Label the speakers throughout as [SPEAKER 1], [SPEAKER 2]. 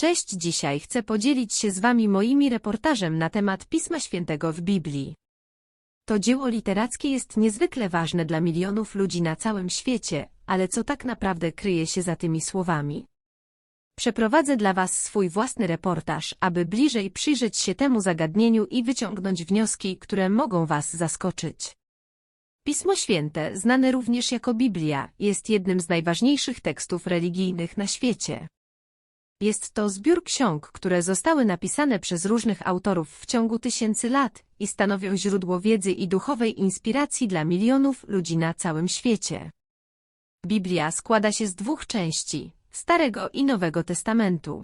[SPEAKER 1] Cześć, dzisiaj chcę podzielić się z Wami moimi reportażem na temat Pisma Świętego w Biblii. To dzieło literackie jest niezwykle ważne dla milionów ludzi na całym świecie, ale co tak naprawdę kryje się za tymi słowami? Przeprowadzę dla Was swój własny reportaż, aby bliżej przyjrzeć się temu zagadnieniu i wyciągnąć wnioski, które mogą Was zaskoczyć. Pismo Święte, znane również jako Biblia, jest jednym z najważniejszych tekstów religijnych na świecie. Jest to zbiór ksiąg, które zostały napisane przez różnych autorów w ciągu tysięcy lat i stanowią źródło wiedzy i duchowej inspiracji dla milionów ludzi na całym świecie. Biblia składa się z dwóch części, Starego i Nowego Testamentu.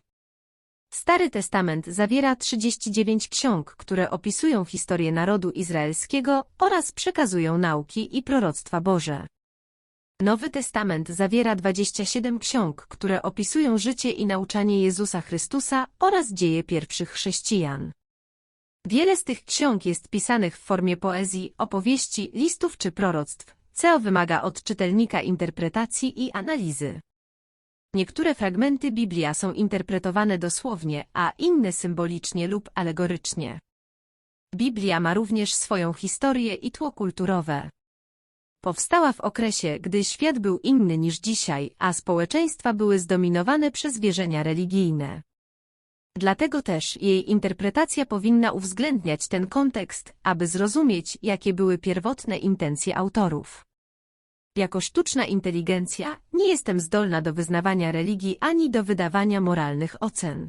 [SPEAKER 1] Stary Testament zawiera 39 ksiąg, które opisują historię narodu izraelskiego oraz przekazują nauki i proroctwa Boże. Nowy Testament zawiera 27 ksiąg, które opisują życie i nauczanie Jezusa Chrystusa oraz dzieje pierwszych chrześcijan. Wiele z tych ksiąg jest pisanych w formie poezji, opowieści, listów czy proroctw, co wymaga od czytelnika interpretacji i analizy. Niektóre fragmenty Biblia są interpretowane dosłownie, a inne symbolicznie lub alegorycznie. Biblia ma również swoją historię i tło kulturowe. Powstała w okresie, gdy świat był inny niż dzisiaj, a społeczeństwa były zdominowane przez wierzenia religijne. Dlatego też jej interpretacja powinna uwzględniać ten kontekst, aby zrozumieć, jakie były pierwotne intencje autorów. Jako sztuczna inteligencja nie jestem zdolna do wyznawania religii ani do wydawania moralnych ocen.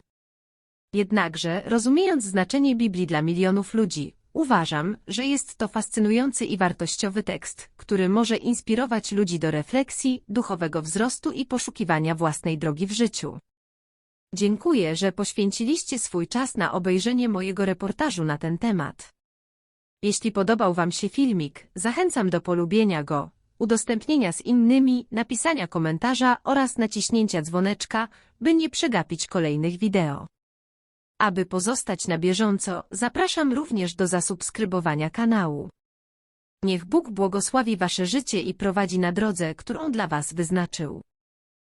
[SPEAKER 1] Jednakże, rozumiejąc znaczenie Biblii dla milionów ludzi, uważam, że jest to fascynujący i wartościowy tekst, który może inspirować ludzi do refleksji, duchowego wzrostu i poszukiwania własnej drogi w życiu. Dziękuję, że poświęciliście swój czas na obejrzenie mojego reportażu na ten temat. Jeśli podobał Wam się filmik, zachęcam do polubienia go, udostępnienia z innymi, napisania komentarza oraz naciśnięcia dzwoneczka, by nie przegapić kolejnych wideo. Aby pozostać na bieżąco, zapraszam również do zasubskrybowania kanału. Niech Bóg błogosławi Wasze życie i prowadzi na drodze, którą dla Was wyznaczył.